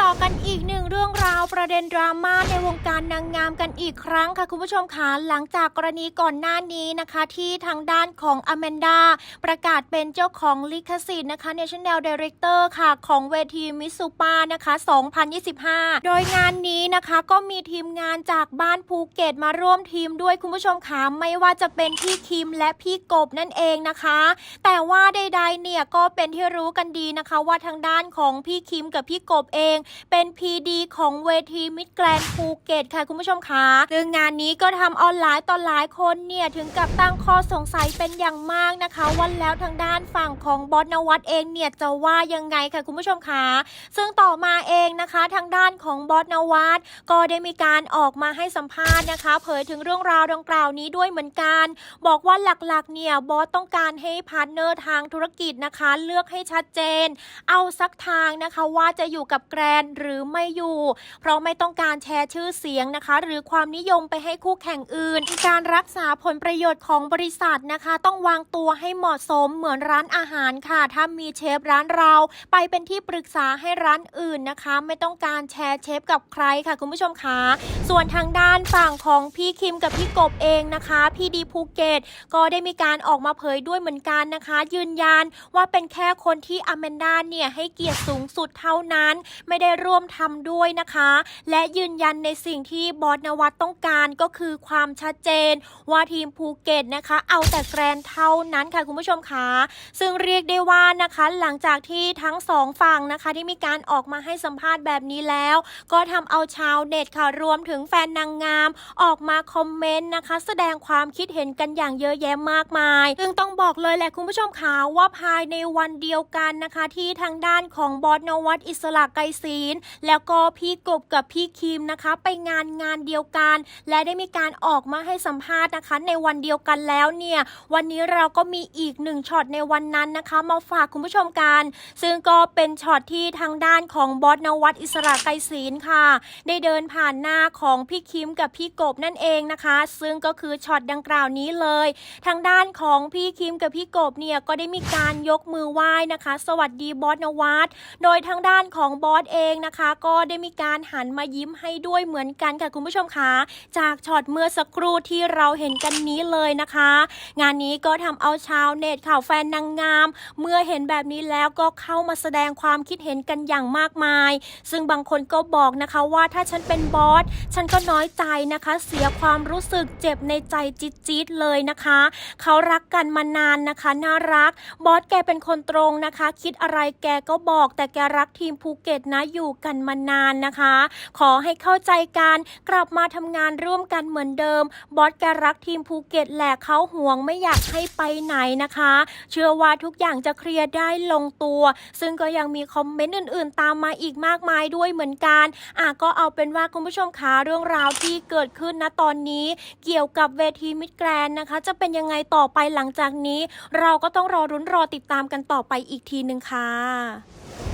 ต่อกันอีกหนึ่ง ประเด็นดราม่าในวงการนางงามกันอีกครั้งค่ะคุณผู้ชมคะหลังจากกรณีก่อนหน้านี้นะคะ ที่ทางด้านของอแมนดาประกาศเป็นเจ้าของลิขสิทธิ์นะคะ National Director ค่ะ ของเวทีมิสุปานะคะ 2025 โดยงานนี้นะคะก็มีทีมงานจากบ้านภูเก็ตมาร่วมทีมด้วยคุณผู้ชมคะไม่ว่าจะเป็นพี่คิมและพี่กบนั่นเองนะคะ แต่ว่าใดๆเนี่ยก็เป็นที่รู้กันดีนะคะ ว่าทางด้านของพี่คิมกับพี่กบเอง เป็น PD ของเวทีมิดแกรนภูเก็ตค่ะคุณผู้ชมคะซึ่งงานนี้ก็ทำออนไลน์ต่อหลายคนเนี่ยถึงกับตั้งข้อสงสัยเป็นอย่างมากนะคะว่าแล้วทางด้านฝั่งของบอสนวัตเองเนี่ยจะว่ายังไงค่ะคุณผู้ชมคะซึ่งต่อมาเองนะคะทางด้านของบอสนวัตก็ได้มีการออกมาให้สัมภาษณ์นะคะ เผยถึงเรื่องราวดังกล่าวนี้ด้วยเหมือนกัน บอกว่าหลักๆเนี่ยบอสต้องการให้พาร์ทเนอร์ทางธุรกิจนะคะ เลือกให้ชัดเจน เอาสักทางนะคะว่าจะอยู่กับแกรนหรือไม่อยู่ เพราะไม่ไม่ต้องการแชร์ชื่อเสียงนะคะ หรือความนิยมไปให้คู่แข่งอื่น การรักษาผลประโยชน์ของบริษัทนะคะ ต้องวางตัวให้เหมาะสมเหมือนร้านอาหารค่ะ ถ้ามีเชฟร้านเรา ไปเป็นที่ปรึกษาให้ร้านอื่นนะคะ ไม่ต้องการแชร์เชฟกับใครค่ะคุณผู้ชมคะส่วนทางด้านฝั่งของพี่คิมกับพี่กบเองนะคะ พี่ดีภูเก็ตก็ได้มีการออกมาเผยด้วยเหมือนกันนะคะ ยืนยันว่าเป็นแค่คนที่อแมนดาเนี่ยให้เกียรติสูงสุดเท่านั้น ไม่ได้ร่วมทำด้วยนะคะและยืนยันในสิ่งที่บอสนวัตต้องการก็คือความชัดเจน ว่าทีมภูเก็ตนะคะ เอาแต่แกรนเท่านั้นค่ะคุณผู้ชมคะซึ่งเรียกได้ว่านะคะหลังจากที่ทั้งสองฝั่งนะคะที่มีการออกมาให้สัมภาษณ์แบบนี้แล้ว ก็ทำเอาชาวเน็ตค่ะรวมถึงแฟนนางงาม ออกมาคอมเมนต์นะคะ แสดงความคิดเห็นกันอย่างเยอะแยะมากมายซึ่งต้องบอกเลยแหละคุณผู้ชมคะว่าภายในวันเดียวกันนะคะ ที่ทางด้านของบอสนวัตอิสระไกรศีลแล้วก็พี่กบกับพี่คิมนะคะ ไปงานงานเดียวกัน และได้มีการออกมาให้สัมภาษณ์นะคะ ในวันเดียวกันแล้วเนี่ย วันนี้เราก็มีอีกหนึ่งช็อตในวันนั้นนะคะ มาฝากคุณผู้ชมกัน ซึ่งก็เป็นช็อตที่ทางด้านของบอสนวัตอิสระไกรศีลค่ะ ได้เดินผ่านหน้าของพี่คิมกับพี่กบนั่นเองนะคะ ซึ่งก็คือช็อตดังกล่าวนี้เลย ทางด้านของพี่คิมกับพี่กบเนี่ยก็ได้มีการยกมือไหว้นะคะ สวัสดีบอสนวัตโดยทางด้านของบอสเองนะคะ ก็ได้มีการหันมายิ้มให้ด้วยเหมือนกันค่ะคุณผู้ชมคะจากช็อตเมื่อสักครู่ที่เราเห็นกันนี้เลยนะคะ งานนี้ก็ทำเอาชาวเน็ตข่าวแฟนนางงาม เมื่อเห็นแบบนี้แล้วก็เข้ามาแสดงความคิดเห็นกันอย่างมากมาย ซึ่งบางคนก็บอกนะคะว่าถ้าฉันเป็นบอสฉันก็น้อยใจนะคะ เสียความรู้สึกเจ็บในใจจี๊ดๆเลยนะคะ เขารักกันมานานนะคะ น่ารัก บอสแกเป็นคนตรงนะคะ คิดอะไรแกก็บอกแต่แกรักทีมภูเก็ตนะอยู่กันมานานนะคะขอให้เข้าใจกันกลับมาทำงานร่วมกันเหมือนเดิม บอสแกรักทีมภูเก็ตแหละเขาห่วงไม่อยากให้ไปไหนนะคะ เชื่อว่าทุกอย่างจะเคลียร์ได้ลงตัว ซึ่งก็ยังมีคอมเมนต์อื่นๆ ตามมาอีกมากมายด้วยเหมือนกันอะก็เอาเป็นว่าคุณผู้ชมคะเรื่องราวที่เกิดขึ้นณตอนนี้ เกี่ยวกับเวทีมิดแกรนด์นะคะ จะเป็นยังไงต่อไปหลังจากนี้ เราก็ต้องรอรุ้นรอติดตามกันต่อไปอีกทีหนึ่งค่ะ